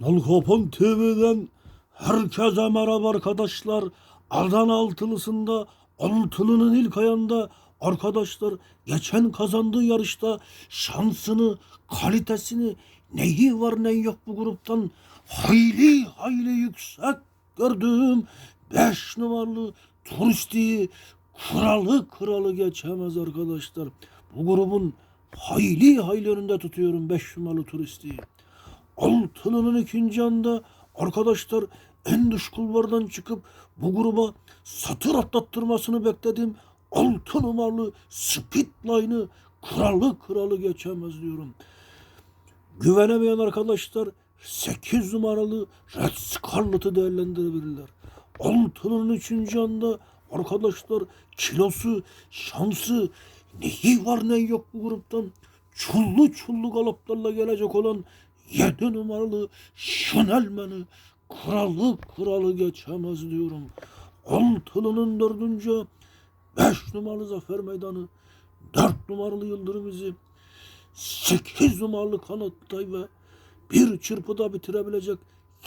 Nalkopon TV'den herkese merhaba arkadaşlar. Adana Altılısı'nda Altılı'nın ilk ayında arkadaşlar geçen kazandığı yarışta şansını, kalitesini neyi var ne yok bu gruptan hayli hayli yüksek gördüğüm 5 numaralı turisti kralı kralı geçemez arkadaşlar. Bu grubun hayli hayli önünde tutuyorum 5 numaralı turisti. Altılı'nın ikinci anda arkadaşlar en dış kulvardan çıkıp bu gruba satır atlattırmasını bekledim. Altı numaralı Speedline'ı kralı kralı geçemez diyorum. Güvenemeyen arkadaşlar 8 numaralı Red Scarlet'ı değerlendirebilirler. Altının üçüncü anda arkadaşlar kilosu, şansı neyi var ne yok bu gruptan çullu çullu galoplarla gelecek olan 7 numaralı Şunelmen'i kralı kralı geçemez diyorum. Altılı'nın dördüncü 5 numaralı Zafer Meydanı 4 numaralı Yıldırım İzi 8 numaralı Kanattay ve bir çırpıda bitirebilecek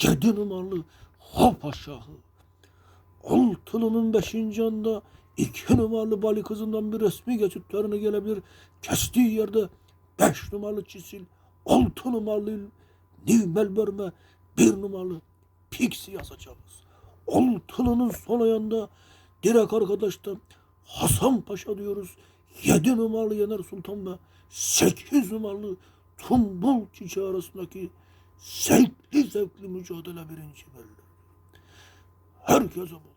7 numaralı Hop aşağı. Altılı'nın 5. anda 2 numaralı Bali kızından bir resmi geçitlerine gelebilir. Kestiği yerde 5 numaralı Çisil, 6 numaralı New Melbourne, 1 numaralı Pixie yazacağız. Altılı'nın son ayında direkt arkadaşta Hasan Paşa diyoruz. 7 numaralı Yener Sultan ve 8 numaralı Tumbul Çiçeği arasındaki zevkli zevkli mücadele birinci belli. Herkese bol.